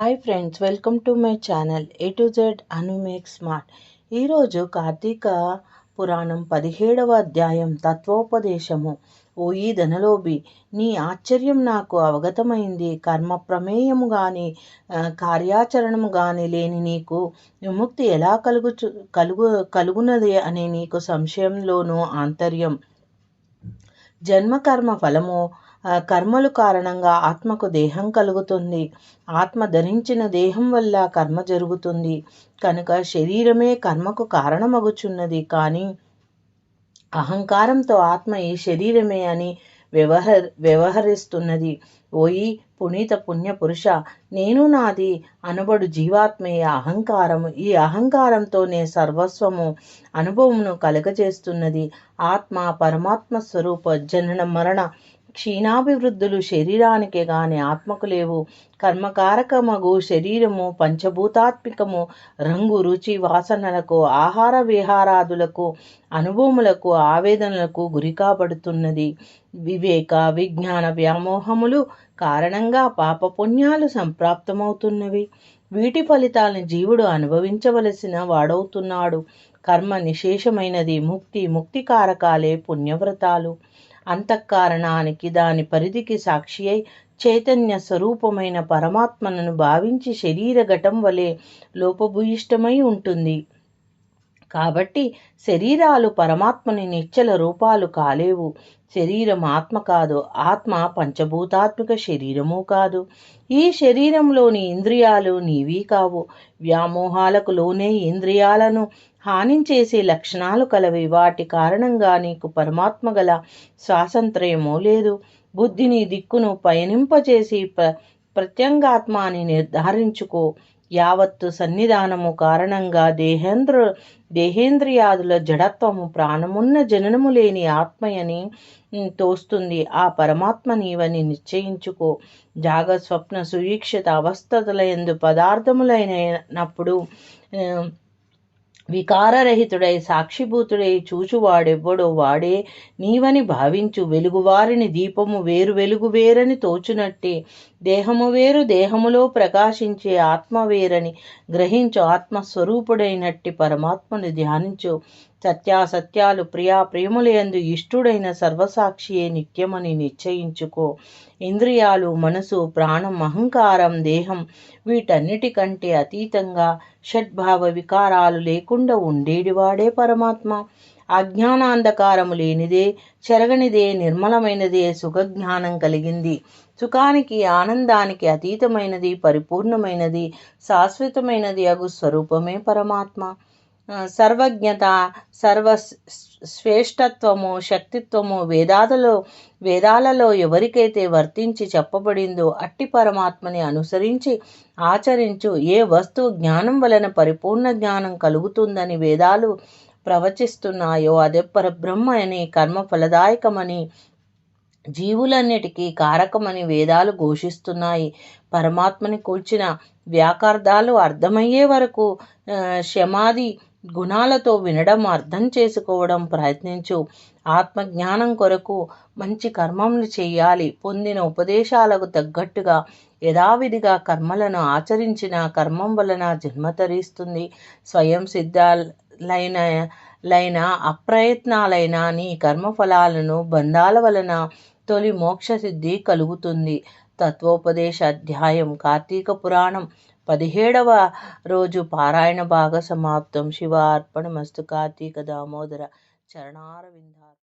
Hi friends welcome to my channel A to Z Anu make smart ఈరోజు కార్తీక పురాణం పదిహేడవ అధ్యాయం తత్వోపదేశము. ఓ ఈ ధనలోబి నీ ఆశ్చర్యం నాకు అవగతమైంది. కర్మ ప్రమేయము కానీ కార్యాచరణము కానీ లేని నీకు విముక్తి ఎలా కలుగుచు కలుగు కలుగునది అనే నీకు సంశయంలోనూ ఆంతర్యం. జన్మకర్మ ఫలము కర్మలు కారణంగా ఆత్మకు దేహం కలుగుతుంది. ఆత్మ ధరించిన దేహం వల్ల కర్మ జరుగుతుంది. కనుక శరీరమే కర్మకు కారణమగుచున్నది. కానీ అహంకారంతో ఆత్మ ఈ శరీరమే అని వ్యవహర్ వ్యవహరిస్తున్నది. ఓయి పునీత పుణ్య పురుష నేను నాది అనబడు జీవాత్మే అహంకారము. ఈ అహంకారంతోనే సర్వస్వము అనుభవమును కలగజేస్తున్నది. ఆత్మ పరమాత్మ స్వరూప జనన మరణ క్షీణాభివృద్ధులు శరీరానికే గాని ఆత్మకు లేవు కర్మకారకమగు శరీరము పంచభూతాత్మికము రంగు రుచి వాసనలకు ఆహార విహారాదులకు అనుభవములకు ఆవేదనలకు గురి కాబడుతున్నది వివేక విజ్ఞాన వ్యామోహములు కారణంగా పాపపుణ్యాలు సంప్రాప్తమవుతున్నవి. వీటి ఫలితాలను జీవుడు అనుభవించవలసిన వాడవుతున్నాడు. కర్మ నిశేషమైనది ముక్తి ముక్తి కారకాలే పుణ్యవ్రతాలు. అంతఃకారణానికి దాని పరిధికి సాక్షి అయి చైతన్య స్వరూపమైన పరమాత్మను భావించి శరీర ఘటం వలె లోపభూయిష్టమై ఉంటుంది. కాబట్టి శరీరాలు పరమాత్మని నిశ్చల రూపాలు కాలేవు. శరీరం ఆత్మ కాదు ఆత్మ పంచభూతాత్మిక శరీరము కాదు. ఈ శరీరంలోని ఇంద్రియాలు నీవీ కావు. వ్యామోహాలకు లోనే ఇంద్రియాలను హానించేసే లక్షణాలు కలవి. వాటి కారణంగా నీకు పరమాత్మ గల స్వాతంత్ర్యమో లేదు. బుద్ధిని దిక్కును పయనింపచేసి ప్ర ప్రత్యంగాత్మాని నిర్ధారించుకో. యావత్తు సన్నిధానము కారణంగా దేహేంద్ర దేహేంద్రియాదుల జడత్వము ప్రాణమున్న జననము లేని ఆత్మయని తోస్తుంది. ఆ పరమాత్మ నీవని నిశ్చయించుకో. జాగ స్వప్న సువీక్షిత అవస్థతల ఎందు పదార్థములైనప్పుడు వికారరహితుడై సాక్షిభూతుడై చూచువాడెవ్వడో వాడే నీవని భావించు వెలుగువారిని దీపము వేరు వెలుగు వేరని తోచునట్టే. దేహము వేరు దేహములో ప్రకాశించే ఆత్మ వేరని గ్రహించు ఆత్మస్వరూపుడైనట్టి పరమాత్మను ధ్యానించు. సత్యాసత్యాలు ప్రియా ప్రేములందు ఇష్టుడైన సర్వసాక్షియే నిత్యమని నిశ్చయించుకో. ఇంద్రియాలు మనసు ప్రాణం అహంకారం దేహం వీటన్నిటికంటే అతీతంగా షడ్భావ వికారాలు లేకుండా ఉండేటివాడే పరమాత్మ. అజ్ఞానాంధకారము లేనిదే చెరగనిదే నిర్మలమైనదే సుఖజ్ఞానం కలిగింది. సుఖానికి ఆనందానికి అతీతమైనది పరిపూర్ణమైనది శాశ్వతమైనది అగు స్వరూపమే పరమాత్మ. సర్వజ్ఞత సర్వ శ్రేష్టత్వము శక్తిత్వము వేదాలలో వేదాలలో ఎవరికైతే వర్తించి చెప్పబడిందో అట్టి పరమాత్మని అనుసరించి ఆచరించు ఏ వస్తువు జ్ఞానం వలన పరిపూర్ణ జ్ఞానం కలుగుతుందని వేదాలు ప్రవచిస్తున్నాయో అదే పరబ్రహ్మ అని కర్మ ఫలదాయకమని జీవులన్నిటికీ కారకమని వేదాలు ఘోషిస్తున్నాయి. పరమాత్మని కూల్చిన వ్యాకార్థాలు అర్థమయ్యే వరకు శమాది గుణాలతో వినడం అర్థం చేసుకోవడం ప్రయత్నించు. ఆత్మజ్ఞానం కొరకు మంచి కర్మములు చేయాలి. పొందిన ఉపదేశాలకు తగ్గట్టుగా యథావిధిగా కర్మలను ఆచరించిన కర్మం వలన జన్మ తరిస్తుంది. స్వయం సిద్ధాలైన లైన అప్రయత్నాలైన నీ కర్మఫలాలను బంధాల వలన తొలి మోక్ష సిద్ధి కలుగుతుంది. తత్వోపదేశ అధ్యాయం కార్తీక పురాణం. పదిహేడవ రోజు పారాయణ భాగ సమాప్తం. శివ మస్తు కార్తీక దామోదర చరణారవిందార్